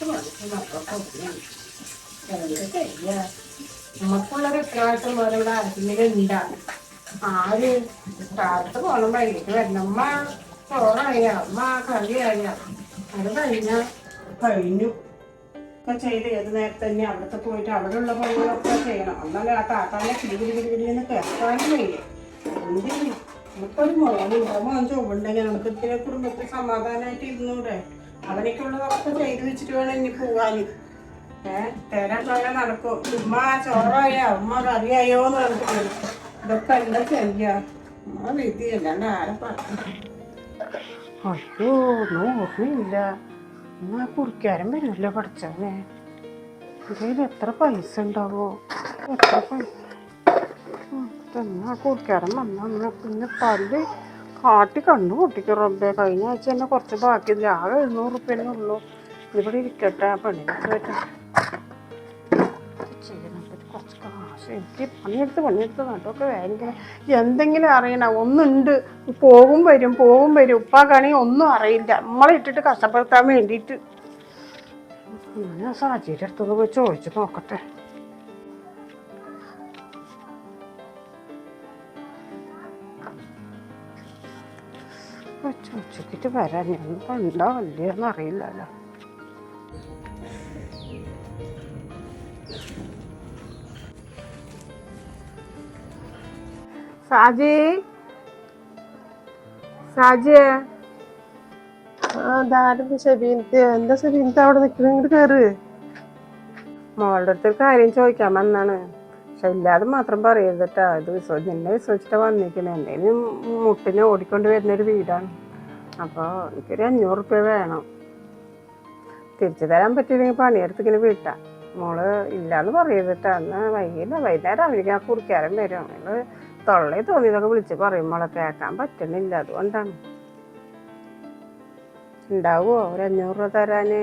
പത്ത് മണിക്ക് മക്കളൊക്കെ ഉറങ്ങി. എന്താ ചെയ്യാ നമുക്കുള്ളൊരു ഉത്തരവാദിത്വം പോലെ ഇവിടെ ആർക്കെങ്കിലും ഉണ്ടാ ആര് കാലത്ത് പോണം വൈകിട്ട് വരണം അമ്മ ചോറായ അമ്മ കറിയായ അത് കഴിഞ്ഞ കഴിഞ്ഞു ഒക്കെ ചെയ്ത് ഏത് നേരത്തെ തന്നെ അവിടുത്തെ പോയിട്ട് അവിടെയുള്ള പണികളൊക്കെ ചെയ്യണം എന്നാലും ആ താത്താനെ കിടി കിടി കിടി കിടിന്ന് കേൾക്കാനും വയ്യ എന്തിനും നമുക്കൊരു മോനുണ്ടോ മോൻ ചോണ്ടെങ്കിൽ നമുക്ക് ഇത്തിരി കുടുംബത്തിൽ സമാധാനമായിട്ട് ഇരുന്നൂടെ അവനൊക്കെയുള്ളതൊക്കെ ചെയ്തു വെച്ചിട്ട് വേണം ഇനി പോകാൻ ഏഹ് തരാൻ പോലെ നടക്കും. ഉമ്മ ചോറായ? ഉമ്മ കറിയായോ എന്ന് പറഞ്ഞിട്ട്. ഇതൊക്കെ എന്താ ചെയ്യാ? അയ്യോ ഓർമ്മയില്ല. എന്നാ കുറിക്കാരം വരുമല്ലോ പഠിച്ചവനെ? ഇതിൽ എത്ര പൈസ ഉണ്ടാവോ? എത്ര പൈസ കുറിക്കാരൻ വന്നു പിന്നെ പല്ല് കാട്ടി കണ്ടു കുട്ടിക്ക് റബ്ബെ. കഴിഞ്ഞ ആഴ്ച തന്നെ കുറച്ച് ബാക്കിയില്ല ആകെ എഴുന്നൂറ് റുപ്യന്നെ ഉള്ളൂ. ഇവിടെ ഇരിക്കട്ടെ ആ പണി കുറച്ച് കാശ്. എനിക്ക് പണിയെടുത്ത് പണിയെടുത്ത് നട്ടൊക്കെ ഭയങ്കര എന്തെങ്കിലും അറിയണം. ഒന്നുണ്ട്. പോകും വരും പോകും വരും. ഉപ്പാക്കാണെങ്കിൽ ഒന്നും അറിയില്ല. നമ്മളെ ഇട്ടിട്ട് കഷ്ടപ്പെടുത്താൻ വേണ്ടിയിട്ട്. ഞാൻ സാഹചര്യം അടുത്തൊന്ന് പോയി ചോദിച്ചു നോക്കട്ടെ. പോയി ചോദിച്ചിട്ട് വരാൻ ഞാൻ കണ്ടോ? അല്ലയോന്ന് അറിയില്ലല്ലോ. സാജി? സാജി? എന്താ സെബീനത്ത് അവിടെ നിൽക്കുന്നത് ഇങ്ങോട്ട് കയറ് മോളുടെ അടുത്ത് കാര്യം ചോദിക്കാൻ വന്നാണ്. പക്ഷെ ഇല്ലാതെ മാത്രം പറയരുത് കേട്ടോ ഇത് വിശ്വ നിന്നെ വിശ്വസിച്ചിട്ട് വന്നിരിക്കുന്നത് എന്തെങ്കിലും മുട്ടിനെ ഓടിക്കൊണ്ട് വരുന്നൊരു വീടാണ്. അപ്പോൾ എനിക്കൊരു അഞ്ഞൂറ് റുപ്യ വേണം. തിരിച്ചു തരാൻ പറ്റിയില്ലെങ്കിൽ പണിയെടുത്ത് ഇങ്ങനെ വീട്ടാ. മോൾ ഇല്ലാന്ന് പറയരുത് കേട്ടോ എന്നാൽ വൈകില്ല വൈകുന്നേരം അവർക്ക് ആ കുറിക്കാരൻ വരും. നിങ്ങൾ തൊള്ളയെ തോന്നിയതൊക്കെ വിളിച്ച് പറയും. മോളെ കേൾക്കാൻ പറ്റണില്ല അതുകൊണ്ടാണ്. ഉണ്ടാവുമോ ഒരു അഞ്ഞൂറ് രൂപ തരാന്.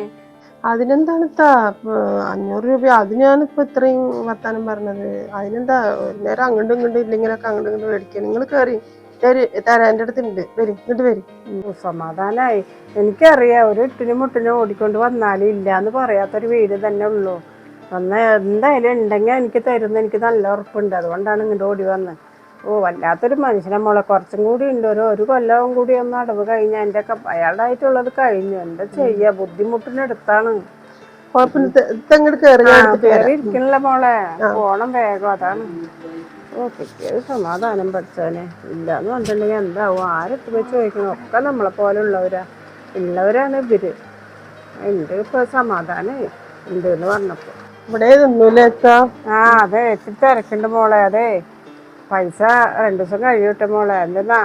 അതിനെന്താണ് ഇത്താ ഇപ്പൊ അഞ്ഞൂറ് രൂപ അത് ഞാനിപ്പോ ഇത്രയും വർത്താനം പറഞ്ഞത്. അതിനെന്താ ഒരു നേരം അങ്ങോട്ടും ഇങ്ങോട്ടും ഇല്ലെങ്കിലൊക്കെ അങ്ങോട്ടും ഇങ്ങോട്ടും മേടിക്കുക നിങ്ങൾ കയറി തരി എന്റെ അടുത്തുണ്ട്. വരും ഇങ്ങോട്ട് വരും. ഉം, സമാധാനായി. എനിക്കറിയാം ഒരു ഇട്ടിനും മുട്ടിനും ഓടിക്കൊണ്ട് വന്നാലും ഇല്ല എന്ന് പറയാത്തൊരു വീട് തന്നെ ഉള്ളൂ. വന്ന എന്തായാലും ഉണ്ടെങ്കിൽ എനിക്ക് തരുന്ന എനിക്ക് നല്ല ഉറപ്പുണ്ട്. അതുകൊണ്ടാണ് ഇങ്ങോട്ട് ഓടി വന്നത്. ഓ വല്ലാത്തൊരു മനുഷ്യനെ മോളെ. കുറച്ചും കൂടി ഉണ്ട്. ഒരു ഒരു കൊല്ലവും കൂടി ഒന്ന് അടവ് കഴിഞ്ഞ എന്റെ ഒക്കെ അയാളുടെ ആയിട്ടുള്ളത് കഴിഞ്ഞു. എന്താ ചെയ്യാ? ബുദ്ധിമുട്ടിനടുത്താണ് കുഴപ്പമില്ല. ഇതങ്ങോട്ട് കയറി ഞാൻ കേറി വരാം. മോളെ. പോണം വേഗം അതാണ്. ഓ കിട്ടിയത് സമാധാനം പഠിച്ചവനെ. ഇല്ലാന്ന് പറഞ്ഞിട്ടുണ്ടെങ്കിൽ എന്താവും? ആരെത്തു വെച്ച് ചോദിക്കണം? ഒക്കെ നമ്മളെ പോലെ ഉള്ളവരാ. ഉള്ളവരാണ് ഇവർ. ഉണ്ട് ഇപ്പൊ സമാധാനം. ഉണ്ട് എന്ന് പറഞ്ഞപ്പോ. ഇവിടെ ആ അതെ. എത്തി തിരക്കുണ്ട് മോളെ. അതെ. പൈസ രണ്ടു ദിവസം കഴിയട്ടെ മോളെ. എന്തെന്നാ?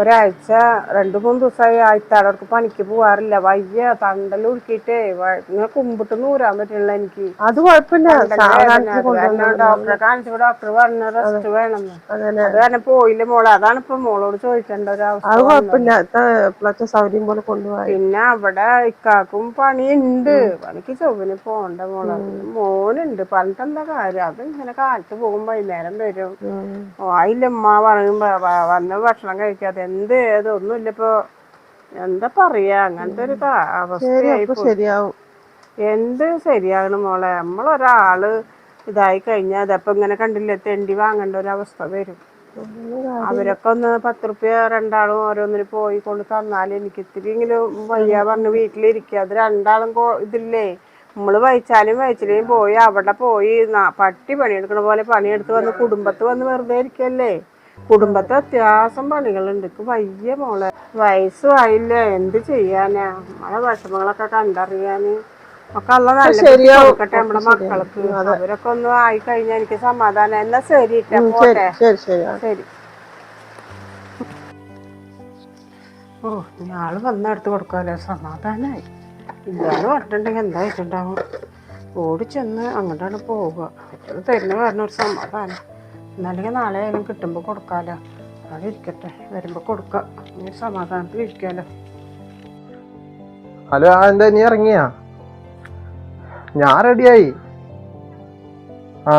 ഒരാഴ്ച രണ്ടു മൂന്ന് ദിവസമായി ആഴ്ത്താടർക്ക് പണിക്ക് പോവാറില്ല. വയ്യ തണ്ടൽ ഉരുക്കിയിട്ടേ ഇങ്ങനെ കുമ്പിട്ട് നൂരാൻ പറ്റില്ല എനിക്ക്. അത് കുഴപ്പമില്ല. ഡോക്ടറെ കാണിച്ചപ്പോ ഡോക്ടർ പറഞ്ഞ റെസ്റ്റ് വേണമെന്ന് അതന്നെ അത് കാരണം പോയില്ല മോൾ. അതാണ് ഇപ്പൊ മോളോട് ചോദിക്കേണ്ട ഒരു അവസ്ഥ സൗകര്യം പോലെ കൊണ്ടുപോയി. പിന്നെ അവിടെ ഇക്കാക്കും പണിയുണ്ട്. പണിക്ക് ചൊവ്വന് പോണ്ട മോൾ. മോനുണ്ട്. പറഞ്ഞിട്ട് എന്താ കാര്യം? അത് ഇങ്ങനെ കാലത്ത് പോകും വൈകുന്നേരം വരും. ആയില്ലമ്മ പറയുമ്പോ വന്ന് ഭക്ഷണം കഴിക്കാതെ എന്ത് ഏത് ഒന്നുമില്ല. ഇപ്പൊ എന്താ പറയാ അങ്ങനത്തെ ഒരു അവസ്ഥയായി. ശരിയാവും. എന്ത് ശരിയാകണം മോളെ? നമ്മളൊരാൾ ഇതായി കഴിഞ്ഞാൽ അതപ്പൊ ഇങ്ങനെ കണ്ടില്ല തെണ്ടി വാങ്ങേണ്ട ഒരു അവസ്ഥ വരും. അവരൊക്കെ ഒന്ന് പത്ത് റുപ്യ രണ്ടാളും ഓരോന്നിന് പോയി കൊണ്ട് തന്നാൽ എനിക്ക് ഇത്തിരിയെങ്കിലും വയ്യ പറഞ്ഞ് വീട്ടിലിരിക്കുക അത് രണ്ടാളും ഇതില്ലേ? നമ്മൾ വഹിച്ചാലും വഹിച്ചില്ലേലും പോയി അവിടെ പോയി പട്ടി പണിയെടുക്കണ പോലെ പണിയെടുത്ത് വന്ന് കുടുംബത്ത് വന്ന് വെറുതെ ഇരിക്കല്ലേ? കുടുംബത്തെ അത്യാവശ്യം പണികളുണ്ട്. എനിക്ക് വയ്യ മോളെ. വയസ്സും ആയില്ല എന്ത് ചെയ്യാനാ? നമ്മളെ വിഷമങ്ങളൊക്കെ കണ്ടറിയാന്. ഒക്കെ അല്ല നല്ല. കൊടുക്കട്ടെ നമ്മുടെ മക്കൾക്ക്. അവരൊക്കെ ഒന്ന് ആയി കഴിഞ്ഞാൽ എനിക്ക് സമാധാനം. എന്നാ ശരി ഇട്ടാ പോട്ടെ. ശരി ഓ ഞാൾ വന്നെടുത്ത് കൊടുക്കാമല്ലോ സമാധാനായി. ഇല്ലാന്ന് പറഞ്ഞിട്ടുണ്ടെങ്കിൽ എന്തായിട്ടുണ്ടാവും ഓടിച്ചെന്ന് ചെന്ന് അങ്ങോട്ടാണ് പോവുക. അത് തരുന്ന ഒരു സമാധാനം. എന്നല്ലെങ്കിൽ നാളെ ആയാലും കിട്ടുമ്പോൾ കൊടുക്കാമല്ലോ അവിടെ ഇരിക്കട്ടെ. വരുമ്പോൾ കൊടുക്കാം. ഇനി സമാധാനത്തിൽ ഇരിക്കാമല്ലോ ഹലോ ആ എന്താ നീ ഇറങ്ങിയാ? ഞാൻ റെഡിയായി. ആ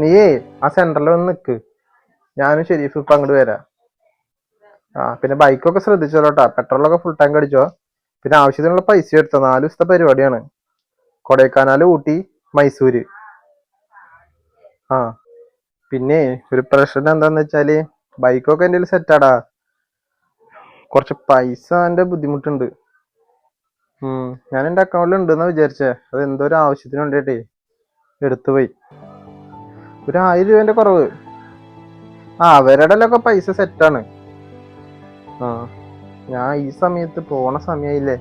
നീയേ ആ സെന്ററിൽ വന്ന് നിൽക്ക് ഞാനും ഷെരീഫ് ഇപ്പം അങ്ങോട്ട് വരാം. ആ പിന്നെ ബൈക്കൊക്കെ ശ്രദ്ധിച്ചോളൂട്ടാ. പെട്രോളൊക്കെ ഫുൾ ടാങ്ക് അടിച്ചോ. പിന്നെ ആവശ്യത്തിനുള്ള പൈസ എടുത്തോ. നാല് ദിവസത്തെ പരിപാടിയാണ്. കൊടൈക്കനാൽ ഊട്ടി മൈസൂര്. ആ. പിന്നെ ഒരു പ്രശ്നം എന്താന്ന് വെച്ചാൽ ബൈക്കൊക്കെ എന്റെ സെറ്റാടാ കുറച്ച് പൈസ എന്റെ ബുദ്ധിമുട്ടുണ്ട്. ഞാൻ എന്റെ അക്കൗണ്ടിൽ ഉണ്ടെന്നാ വിചാരിച്ചേ. അത് എന്തോ ഒരു ആവശ്യത്തിന് വേണ്ടിയിട്ടേ എടുത്തു പോയി. ഒരു ആയിരം രൂപന്റെ കുറവ്. ആ അവരുടെ ഒക്കെ പൈസ സെറ്റാണ് ആ ഞാൻ ഈ സമയത്ത് പോണ സമയമില്ലേ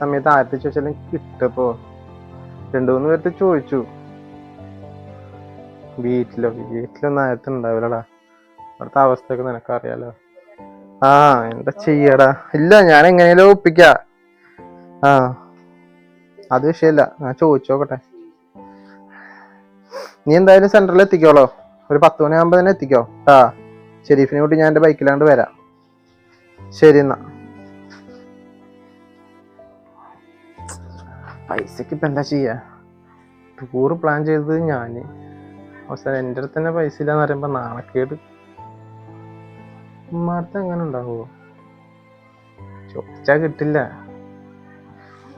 സമയത്ത് ആയിരത്തി ചോദിച്ചാലും കിട്ടപ്പോ രണ്ടു മൂന്ന് പേർത്ത് ചോദിച്ചു. വീട്ടിലോ? വീട്ടിലൊന്നും ആയിരത്തി ഉണ്ടാവില്ലടാ അവിടുത്തെ അവസ്ഥയൊക്കെ നിനക്കറിയാലോ. ആ എന്താ ചെയ്യടാ? ഇല്ല ഞാൻ എങ്ങനെയാലും ഒപ്പിക്ക. ആ അത് വിഷയമില്ല ഞാൻ ചോദിച്ചോക്കട്ടെ നീ എന്തായാലും സെന്ററിൽ എത്തിക്കോളോ. ഒരു പത്ത് മണിയാകുമ്പോ തന്നെ എത്തിക്കോ. ആ ഷെരീഫിനെ കൂട്ടി ഞാൻ എന്റെ ബൈക്കിലാണ്ട് വരാം. ശരി എന്നാ. പൈസക്ക് ഇപ്പൊ എന്താ ചെയ്യാ? ടൂർ പ്ലാൻ ചെയ്തത് ഞാൻ. അവസാനം എന്റെ അടുത്ത് തന്നെ പൈസ ഇല്ലാന്ന് പറയുമ്പോ നാണക്കേട്. ഉമ്മാർത്ത് എങ്ങനെ ഉണ്ടാവുമോ ചോദിച്ചാ കിട്ടില്ല.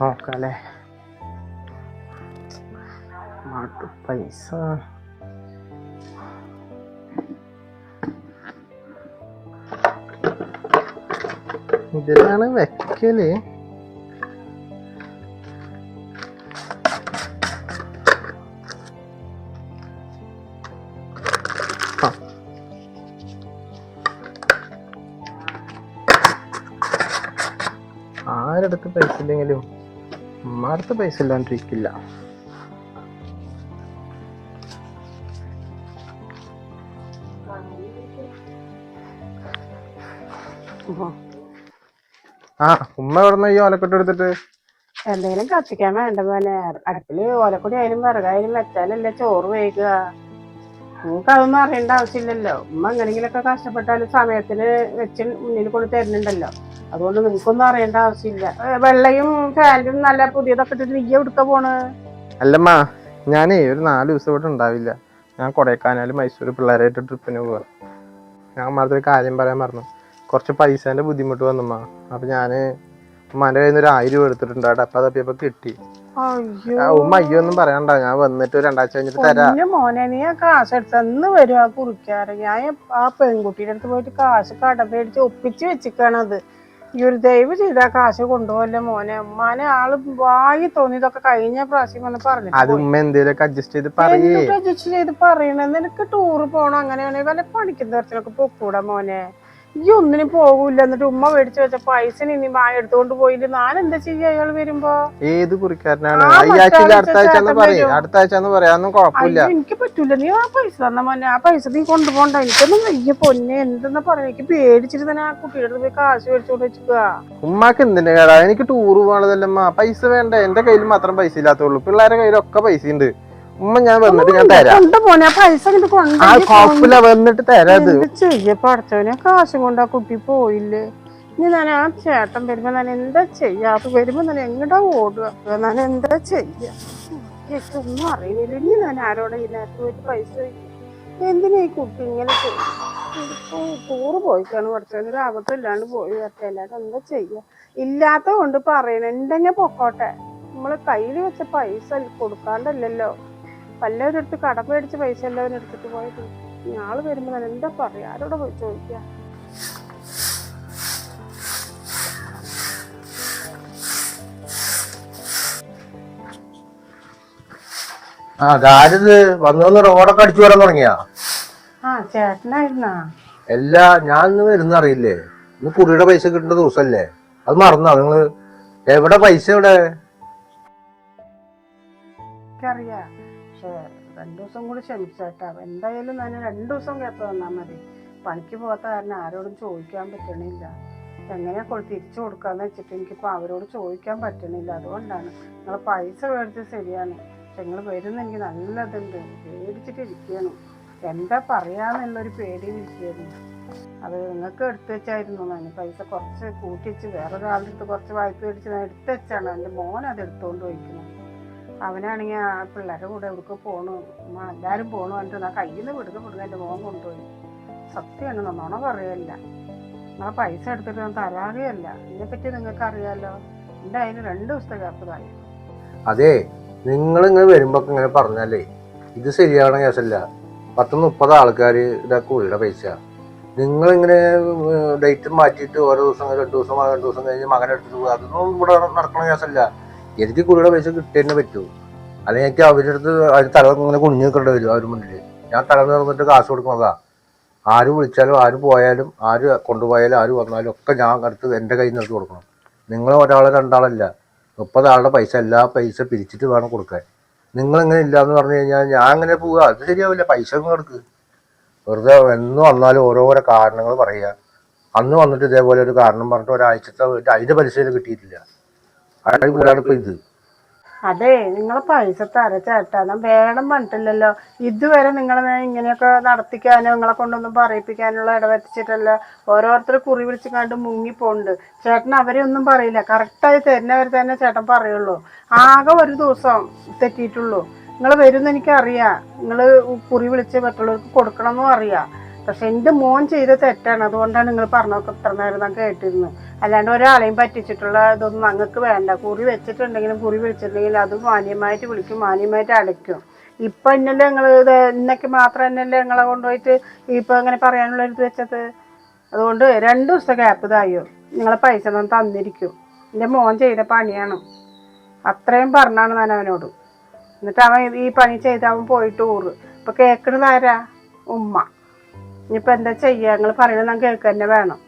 നോക്കാല്ലേ പൈസ. ഇതിലാണ് വെക്കൽ? ആരടുത്ത് പൈസ ഇല്ലെങ്കിലും ഉമ്മാടുത്ത് പൈസ ഇല്ലാണ്ടിരിക്കില്ല ആ ഉമ്മ എവിടുന്ന ഈ ഓലക്കെട്ട് എടുത്തിട്ട്? എന്തെങ്കിലും കത്തിക്കാൻ വേണ്ട പോലെ അടുപ്പിൽ ഓലക്കൊടി ആയാലും വിറകായാലും വെച്ചാലല്ലേ ചോറ് വേകുക നമുക്ക് അതൊന്നും അറിയേണ്ട ആവശ്യമില്ലല്ലോ. ഉമ്മ എങ്ങനെങ്കിലൊക്കെ കഷ്ടപ്പെട്ടാലും സമയത്തിന് വെച്ച് മുന്നിൽ കൊണ്ട് തരുന്നുണ്ടല്ലോ. അതുകൊണ്ട് നിങ്ങൾക്കൊന്നും അറിയേണ്ട ആവശ്യമില്ല. വെള്ളയും ഫാന്റും നല്ല പുതിയതൊക്കെ ഇട്ടിട്ട് നീ എടുക്ക പോണ്? അല്ലമ്മ ഞാനേ ഒരു നാല് ദിവസം ഇവിടെ ഉണ്ടാവില്ല. ഞാൻ കൊടൈക്കാനാലും മൈസൂർ പിള്ളേരായിട്ട് ട്രിപ്പിന് പോവാ. ഞാൻ ഉമ്മാർത്ത് കാര്യം പറയാൻ മറന്നു. കുറച്ച് പൈസേന്റെ ബുദ്ധിമുട്ട് വന്നമ്മ. അപ്പൊ ഞാൻ ഉമ്മാന്റെ കയ്യിൽ നിന്ന് ഒരു ആയിരം രൂപ എടുത്തിട്ടുണ്ട് അപ്പൊ അതപ്പിയപ്പോ കിട്ടി. ഉമ്മ അയ്യോ ഒന്നും പറയണ്ട. ഞാൻ വന്നിട്ട് രണ്ടാഴ്ച കഴിഞ്ഞിട്ട് തരാം. മോനെ നീ ആ കാശ് എടുത്തന്ന് വരും ആ കുറിക്കാറ് ഞാൻ ആ പെൺകുട്ടിയുടെ അടുത്ത് പോയിട്ട് കാശ് കട പേടിച്ച് ഒപ്പിച്ച് വെച്ചിക്കണത്. ഈ ഒരു ദയവ് ചെയ്ത് കാശ് കൊണ്ടുപോകല്ലേ മോനെ. ഉമ്മാനെ ആൾ വായി തോന്നിയതൊക്കെ കഴിഞ്ഞ പ്രാവശ്യം വന്ന് പറഞ്ഞു അത് ഉമ്മ എന്തേലൊക്കെ അഡ്ജസ്റ്റ് ചെയ്ത് പറയേ. അഡ്ജസ്റ്റ് ചെയ്ത് പറയണത് നിനക്ക് ടൂറ് പോണം അങ്ങനെയാണെങ്കിൽ വല്ല പണിക്കും തരത്തിലൊക്കെ പൊക്കൂടാ മോനെ. ഈ ഒന്നിനും പോകൂല എന്നിട്ട് ഉമ്മ മേടിച്ചു വെച്ച പൈസ ഇനി മായ എടുത്തോണ്ട് പോയില്ല. ഞാൻ എന്താ ചെയ്യാ അയാൾ വരുമ്പോ? ഏത് കുറിക്കാരനാണ്? ആ, ഈ ആഴ്ചയിൽ മറ്റേ അടുത്ത ആഴ്ച എന്ന് പറയും. അടുത്ത ആഴ്ച എന്ന് പറയാനൊന്നും കുഴപ്പമില്ല. എനിക്ക് പറ്റൂല. നീ ആ പൈസ തന്ന മോനെ ആ പൈസ നീ കൊണ്ടുപോണ്ട. എനിക്കൊന്നും വയ്യ പൊന്നെ. എന്തെന്നാ പറയാ? എനിക്ക് പേടിച്ചിട്ട് തന്നെ ആ കുട്ടിയുടെ പോയി കാശ് മേടിച്ചോണ്ട് വെച്ചിക്കുക ഉമ്മാക്ക് എന്തിന്റെ കേടാ? എനിക്ക് ടൂർ പോകണതല്ലമ്മ പൈസ വേണ്ട? എന്റെ കയ്യിൽ മാത്രം പൈസ ഇല്ലാത്തുള്ളൂ പിള്ളേരെ കയ്യിലൊക്കെ പൈസ ഉണ്ട് ഉമ്മ ഞാൻ വന്നിട്ട് ഞാൻ തരാം. ആ കുഴപ്പമില്ല വന്നിട്ട് തരാത് കാശും കൊണ്ട് ആ കുട്ടി പോയില്ലേ? ഇനി ഞാൻ ആ ചേട്ടൻ വരുമ്പോ ഞാൻ എന്താ ചെയ്യാ? അത് വരുമ്പോ ഞാൻ എങ്ങോട്ടാ ഓടുക? ഞാൻ എന്താ ചെയ്യാ? ഒന്നും അറിയില്ല. ഇനി ഞാൻ ആരോടെ നേരത്തെ പോയിട്ട് പൈസ എന്തിനാ ഈ കുട്ടി ഇങ്ങനെ ടൂറ് പോയിക്കാണ് പഠിച്ചവന്. ഒരു അബദ്ധമില്ലാണ്ട് പോയി വരട്ടെ. എന്താ ചെയ്യാ? ഇല്ലാത്ത കൊണ്ട് പറയണ. ഉണ്ടെങ്കിൽ പൊക്കോട്ടെ. നമ്മൾ കയ്യിൽ വെച്ച പൈസ കൊടുക്കാണ്ടല്ലല്ലോ. വല്ലവരും എടുത്ത് കട മേടിച്ച് പൈസ എല്ലാവരും എടുത്തിട്ട് പോയത് ആൾ വരുമ്പോ ഞാൻ എന്താ പറയാ? ആരോട് പോയി ചോദിക്ക? ആ ദാരിത് വന്നു വന്ന് റോഡൊക്കെ അടിച്ചു വരാൻ തുടങ്ങിയാ? ആ ചേട്ടനായിരുന്നാ? എല്ലാ ഞാൻ ഇന്ന് വരുന്ന അറിയില്ലേ? ഇന്ന് കുറിയുടെ പൈസ കിട്ടുന്ന ദിവസല്ലേ? അത് മറന്നാ നിങ്ങൾ എവിടെ പൈസ എവിടെ? പക്ഷെ രണ്ടു ദിവസം കൂടി ക്ഷമിച്ചാട്ടാ. എന്തായാലും തന്നെ രണ്ടു ദിവസം കേപ്പ് തന്നാ മതി. പണിക്ക് പോകാത്ത കാരണം ആരോടും ചോദിക്കാൻ പറ്റണില്ല. എങ്ങനെയാ കൊൾ തിരിച്ചു കൊടുക്കാന്ന് വെച്ചിട്ട് എനിക്കിപ്പോ അവരോട് ചോദിക്കാൻ പറ്റണില്ല. അതുകൊണ്ടാണ് നിങ്ങൾ പൈസ മേടിച്ചത് ശരിയാണ്. പക്ഷെ നിങ്ങൾ വരുന്ന എനിക്ക് നല്ലതുണ്ട്. പേടിച്ചിട്ട് ഇരിക്കണം എന്താ പറയാന്നുള്ളൊരു പേടിയിൽ ഇരിക്കുന്നു അത് നിങ്ങൾക്ക് എടുത്തു വെച്ചായിരുന്നു ഞാൻ പൈസ കുറച്ച് കൂട്ടിച്ച് വേറൊരാളുടെ അടുത്ത് കുറച്ച് വായ്പ മേടിച്ച് ഞാൻ എടുത്തു വെച്ചാണ്. എന്റെ മോൻ അത് എടുത്തുകൊണ്ട് പോയിക്കുന്നത് അവനാണെങ്കിൽ ആ പിള്ളേരുടെ കൂടെ എവിടേക്ക് പോണു? എല്ലാരും പോണു എന്നിട്ട് ആ കയ്യിൽ നിന്ന് വിടുക വിടുക എന്റെ മോൻ കൊണ്ടുപോയി. സത്യമാണ് നന്നോണം പറയല്ല. നിങ്ങളെ പൈസ എടുത്തിട്ട് ഞാൻ തരാതെയല്ല ഇതിനെപ്പറ്റി നിങ്ങൾക്ക് അറിയാലോ എന്റെ അതിന് രണ്ട് ദിവസത്തെ ഗ്യാപ്പതായി അതെ നിങ്ങൾ ഇങ്ങനെ വരുമ്പോ ഇങ്ങനെ പറഞ്ഞാലേ ഇത് ശരിയാവണ കേസല്ല. പത്ത് മുപ്പത് ആൾക്കാർ ഇതാ കുഴിയുടെ പൈസ നിങ്ങൾ ഇങ്ങനെ ഡേറ്റ് മാറ്റിയിട്ട് ഓരോ ദിവസം രണ്ട് ദിവസം രണ്ട് ദിവസം കഴിഞ്ഞ് മകനെടുത്തിട്ട് പോകുക അതൊന്നും ഇവിടെ നടക്കണ കേസല്ല. എനിക്ക് കുറിയുടെ പൈസ കിട്ടിയതന്നെ പറ്റൂ. അല്ലെങ്കിൽ എനിക്ക് അവരുടെ അടുത്ത് അതിന് തല ഇങ്ങനെ കുഞ്ഞു നിൽക്കേണ്ടി വരും അവർ മുന്നിൽ. ഞാൻ തല നിറന്നിട്ട് കാശ് കൊടുക്കുന്നതാ ആര് വിളിച്ചാലും ആര് പോയാലും ആര് കൊണ്ടുപോയാലും ആര് വന്നാലും ഒക്കെ ഞാൻ അടുത്ത് എന്റെ കയ്യിൽ നിന്ന് എടുത്ത് കൊടുക്കണം. നിങ്ങൾ ഒരാൾ രണ്ടാളല്ല. മുപ്പത് ആളുടെ പൈസ എല്ലാ പൈസ പിരിച്ചിട്ട് വേണം കൊടുക്കാൻ. നിങ്ങളിങ്ങനെ ഇല്ല എന്ന് പറഞ്ഞു കഴിഞ്ഞാൽ ഞാൻ അങ്ങനെ പോവുക. അത് ശരിയാവില്ല. പൈസ ഒന്നും എടുക്ക് വെറുതെ എന്ന് വന്നാലും ഓരോരോ കാരണങ്ങൾ പറയുക. അന്ന് വന്നിട്ട് ഇതേപോലെ ഒരു കാരണം പറഞ്ഞിട്ട് ഒരാഴ്ചത്തെ അതിന്റെ പരിസരം കിട്ടിയിട്ടില്ല. ഇത്. അതെ നിങ്ങളെ പൈസ തര ചേട്ടാ. വേണം പറഞ്ഞിട്ടില്ലല്ലോ. ഇതുവരെ നിങ്ങളെ ഇങ്ങനെയൊക്കെ നടത്തിക്കാനോ നിങ്ങളെ കൊണ്ടൊന്നും പറയിപ്പിക്കാനുള്ള ഇടവെച്ചിട്ടല്ല ഓരോരുത്തർ കുറി വിളിച്ച് കണ്ട് മുങ്ങിപ്പോണ്ട്. ചേട്ടൻ അവരെ ഒന്നും പറയില്ല. കറക്റ്റായി തരുന്നവർ തന്നെ ചേട്ടൻ പറയുള്ളൂ. ആകെ ഒരു ദിവസം തെറ്റിയിട്ടുള്ളൂ. നിങ്ങൾ വരുമെന്ന് എനിക്കറിയാം നിങ്ങൾ കുറി വിളിച്ച് മറ്റുള്ളവർക്ക് കൊടുക്കണമെന്നും അറിയാം. പക്ഷെ എന്റെ മോൻ ചെയ്ത തെറ്റാണ്. അതുകൊണ്ടാണ് നിങ്ങൾ പറഞ്ഞൊക്കെ ഇത്ര നേരം ഞാൻ കേട്ടിരുന്നു അല്ലാണ്ട് ഒരാളെയും പറ്റിച്ചിട്ടുള്ള ഇതൊന്നും ഞങ്ങൾക്ക് വേണ്ട. കുറി വെച്ചിട്ടുണ്ടെങ്കിലും കുറി വിളിച്ചിട്ടുണ്ടെങ്കിലും അത് മാന്യമായിട്ട് വിളിക്കും മാന്യമായിട്ട് അടയ്ക്കും. ഇപ്പൊ എന്നല്ലേ നിങ്ങൾ ഇത് ഇന്നൊക്കെ മാത്രം എന്നല്ലേ ഞങ്ങളെ കൊണ്ടുപോയിട്ട് ഇപ്പൊ അങ്ങനെ പറയാനുള്ള ഇത് വെച്ചത്? അതുകൊണ്ട് രണ്ട് ദിവസത്തെ ഗ്യാപ്പ് ഇതായോ. നിങ്ങളെ പൈസ ഒന്നും തന്നിരിക്കും. എന്റെ മോൻ ചെയ്ത പണിയാണ്. അത്രയും പറഞ്ഞാണ് ഞാൻ അവനോട്. എന്നിട്ട് അവൻ ഈ പണി ചെയ്ത് അവൻ പോയിട്ട് ഊറ്. ഇപ്പൊ കേക്കണതാരാ ഉമ്മ. ഇനിയിപ്പോ എന്താ ചെയ്യുക നിങ്ങൾ പറയണത് ഞാൻ കേൾക്കുക തന്നെ വേണം.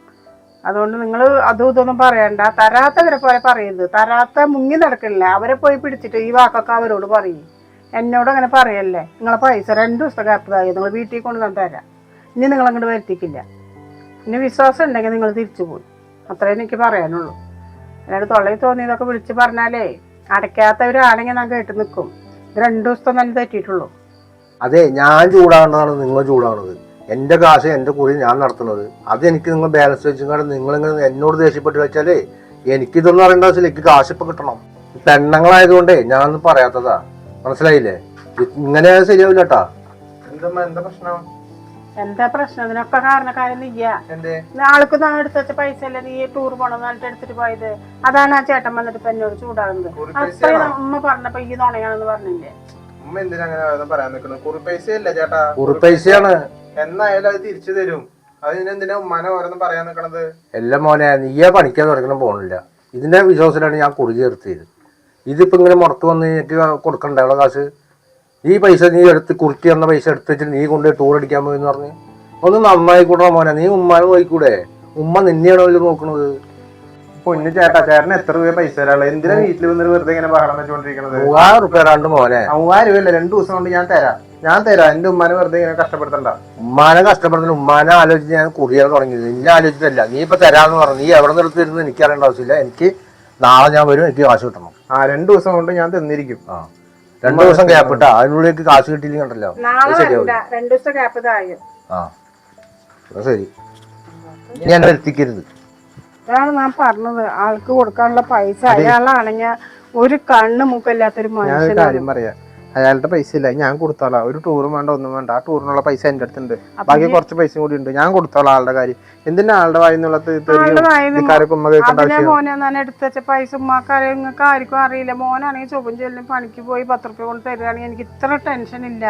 അതുകൊണ്ട് നിങ്ങൾ അതും ഇതൊന്നും പറയണ്ട. തരാത്തവരെ പോലെ പറയരുത്. തരാത്ത മുങ്ങി നടക്കില്ല അവരെ പോയി പിടിച്ചിട്ട് ഈ വാക്കൊക്കെ അവരോട് പറയും. എന്നോട് അങ്ങനെ പറയല്ലേ? നിങ്ങളെ പൈസ രണ്ട് ദിവസത്തെ ഗ്യാപ്പതായി നിങ്ങൾ വീട്ടിൽ കൊണ്ട് ഞാൻ തരാം. ഇനി നിങ്ങൾ അങ്ങോട്ട് വരുത്തിക്കില്ല. ഇനി വിശ്വാസം ഉണ്ടെങ്കിൽ നിങ്ങൾ തിരിച്ചു പോയി. അത്രേ എനിക്ക് പറയാനുള്ളൂ. എന്നോട് തൊള്ളയിൽ തോന്നിയതൊക്കെ വിളിച്ച് പറഞ്ഞാലേ അടയ്ക്കാത്തവരാണെങ്കിൽ ഞാൻ കേട്ട് നിൽക്കും രണ്ട് ദിവസത്തെ തന്നെ തെറ്റിയിട്ടുള്ളൂ. അതെ ഞാൻ ചൂടാണെന്നാണ് നിങ്ങൾ ചൂടാകണത് എന്റെ കാശ് എന്റെ കുറി ഞാൻ നടത്തുന്നത്. അത് എനിക്ക് നിങ്ങൾ ബാലൻസ് വെച്ചുകൊണ്ട് നിങ്ങൾ ഇങ്ങനെ എന്നോട് ദേഷ്യപ്പെട്ട് വെച്ചാലേ എനിക്കിതൊന്നും അറിയേണ്ട ആവശ്യമില്ല. എനിക്ക് കാശ് ഇപ്പൊ കിട്ടണം. പെണ്ണങ്ങളായതുകൊണ്ടേ ഞാനൊന്നും പറയാത്തതാ. മനസ്സിലായില്ലേ? ഇങ്ങനെ ശരിയാവില്ല കേട്ടാ എന്താ പ്രശ്നം? എന്താ പ്രശ്നം? ഇതിനൊക്കെ കാരണക്കാരൻ നീയാ ആൾക്ക് നാ എടുത്ത് വെച്ച പൈസ അല്ലേ നീ ടൂർ പോണെന്ന് പറഞ്ഞിട്ട് എടുത്തിട്ട് പോയത്? അതാണ് ആ ചേട്ടൻ വന്നിട്ട് ഇപ്പൊ എന്നോട് ചൂടാകുന്നത് അത്രയും അമ്മ പറഞ്ഞപ്പോ ഈ നുണയാണെന്ന് പറഞ്ഞില്ലേ? ഉമ്മ എന്തിനാ അങ്ങനെ പറയാൻ നിൽക്കുന്നത് ചേട്ടാ? എന്നായാലും അത് തിരിച്ചു തരും. അതിനെന്തിനാ ഉമ്മാനെ ഓരോന്ന് പറയാൻ നിൽക്കണത് എല്ലാം മോനെ നീയെ പണിക്കാൻ തുടങ്ങണം പോകണില്ല ഇതിന്റെ വിശ്വാസത്തിലാണ് ഞാൻ കുറി ചേർത്തിയത്. ഇതിപ്പോ ഇങ്ങനെ മുറത്ത് വന്ന് എനിക്ക് കൊടുക്കണ്ട അവളെ കാശ്? ഈ പൈസ നീ എടുത്ത് കുറിച്ച് തന്ന പൈസ എടുത്ത് വെച്ചിട്ട് നീ കൊണ്ട് ടൂർ അടിക്കാൻ പോയി എന്ന് പറഞ്ഞ്? ഒന്ന് നന്നായിക്കൂടാ മോനെ? നീ ഉമ്മാനെ പോയിക്കൂടെ ഉമ്മ നിന്നെയാണോ അവർ നോക്കണത്. പൊന്നു ചേട്ടാ ചേട്ടന് എത്ര രൂപ പൈസ തരാനുള്ളത്? എന്തിനാ വീട്ടിൽ വന്നിട്ട് വെറുതെ ഇങ്ങനെ ബഹളം വെച്ചോണ്ടിരിക്കണത്? മൂവായിരം റുപ്യ രണ്ട് മോനെ. മൂവായിരം രൂപയല്ല? രണ്ടു ദിവസം കൊണ്ട് ഞാൻ തരാം. ഞാൻ തരാം. എന്റെ ഉമ്മാനെ വെറുതെ ഇങ്ങനെ കഷ്ടപ്പെടുത്തണ്ട. ഉമ്മാനെ കഷ്ടപ്പെടുന്ന ഉമ്മാനെ ആലോചിച്ച് ഞാൻ കുറിയാൻ തുടങ്ങിയത്. നിന്നെ ആലോചിച്ചതല്ല നീ ഇപ്പൊ തരാന്ന് പറഞ്ഞു നീ എവിടെ നിർത്തി എടുത്ത് തരുന്നത് എനിക്ക് അറിയേണ്ട ആവശ്യമില്ല. എനിക്ക് നാളെ ഞാൻ വരും. എനിക്ക് കാശ് കിട്ടണം. ആ രണ്ടു ദിവസം കൊണ്ട് ഞാൻ തന്നിരിക്കും. ആ. രണ്ടു ദിവസം ഗ്യാപ്പ് ഇട്ടാ. അതിനുള്ളിലേക്ക് കാശ് കിട്ടിയില്ലെങ്കിൽ ഉണ്ടല്ലോ ശരിയാവില്ല. വരണ്ട രണ്ടു ദിവസത്തെ ഗ്യാപ്പ് ആ. ശരി. നീ എന്നെ എത്തിക്കരുത് അതാണ് ഞാൻ പറഞ്ഞത്. ആൾക്ക് കൊടുക്കാനുള്ള പൈസ അയാളാണെങ്കിൽ ഒരു കണ്ണ് മൂക്കല്ലാത്തൊരു മനുഷ്യൻ കാര്യം പറയാം. അയാളുടെ പൈസ ഇല്ല. ഞാൻ കൊടുത്തോളാം. ഒരു ടൂറും വേണ്ട ഒന്നും വേണ്ട. ആ ടൂറിനുള്ള പൈസ എന്റെ അടുത്തുണ്ട്. ബാക്കി കുറച്ച് പൈസ കൂടി ഉണ്ട്. ഞാൻ കൊടുത്തോളാം ആളുടെ കാര്യം. എന്തിനാ ആളുടെ വായിന്നുള്ള ആളുടെ വായിന്ന് ഉമ്മ കേൾക്കേണ്ട അതിനെ മോനെ ഞാൻ എടുത്ത് പൈസ ഉമ്മാക്കറിയാം നിങ്ങൾക്ക് ആർക്കും അറിയില്ല. മോനാണെങ്കിൽ ചൊവ്വം ചൊല്ലും പണിക്ക് പോയി പത്ത് റുപ്യ കൊണ്ട് തരികയാണെങ്കിൽ എനിക്ക് ഇത്ര ടെൻഷൻ ഇല്ല.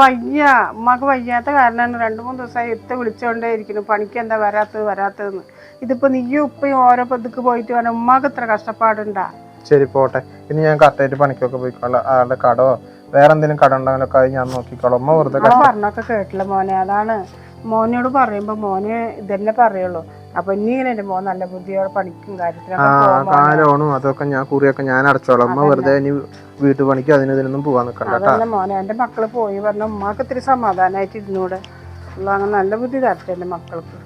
വയ്യ. ഉമ്മക്ക് വയ്യാത്ത കാരണമാണ് രണ്ട് മൂന്ന് ദിവസമായി എത്ത വിളിച്ചുകൊണ്ടേ ഇരിക്കുന്നു. പണിക്ക് എന്താ വരാത്തത് വരാത്തതെന്ന്. ഇതിപ്പോ നീയും ഉപ്പയും ഓരോ പതുക്ക് പോയിട്ട് വേണം ഉമ്മാക്ക് ഇത്ര കഷ്ടപ്പാടുണ്ടാ? ശരി പോട്ടെ. ഇനി ഞാൻ കറക്റ്റായിട്ട് പണിക്കൊക്കെ പോയിക്കോളാം. ആളുടെ കടോ വേറെ എന്തെങ്കിലും കട ഉണ്ടെങ്കിലൊക്കെ അത് ഞാൻ നോക്കിക്കോളാം. ഉമ്മ വെറുതെ പറഞ്ഞൊക്കെ കേട്ടില്ല മോനെ. അതാണ് മോനോട് പറയുമ്പോ മോനെ ഇതന്നെ പറയുള്ളൂ. അപ്പൊ ഇനി ഇങ്ങനെ മോൻ നല്ല ബുദ്ധിയോടെ പണിക്കും കാര്യത്തിനൊക്കെ അതൊക്കെ ഞാൻ കുറിയൊക്കെ ഞാൻ അടച്ചോളാം. ഉമ്മ വെറുതെ ഇനി വീട്ടു പണിക്കും അതിന് ഇതിനൊന്നും പോവാൻ നിൽക്കണ്ട കേട്ടാ. അതല്ല മോനെ. എന്റെ മക്കൾ പോയി പറഞ്ഞ ഉമ്മാക്ക് ഇത്തിരി സമാധാനമായിട്ട് ഇരുന്നൂടെ. ഉള്ള അങ്ങനെ നല്ല ബുദ്ധി തരട്ടെ എന്റെ മക്കൾക്ക്.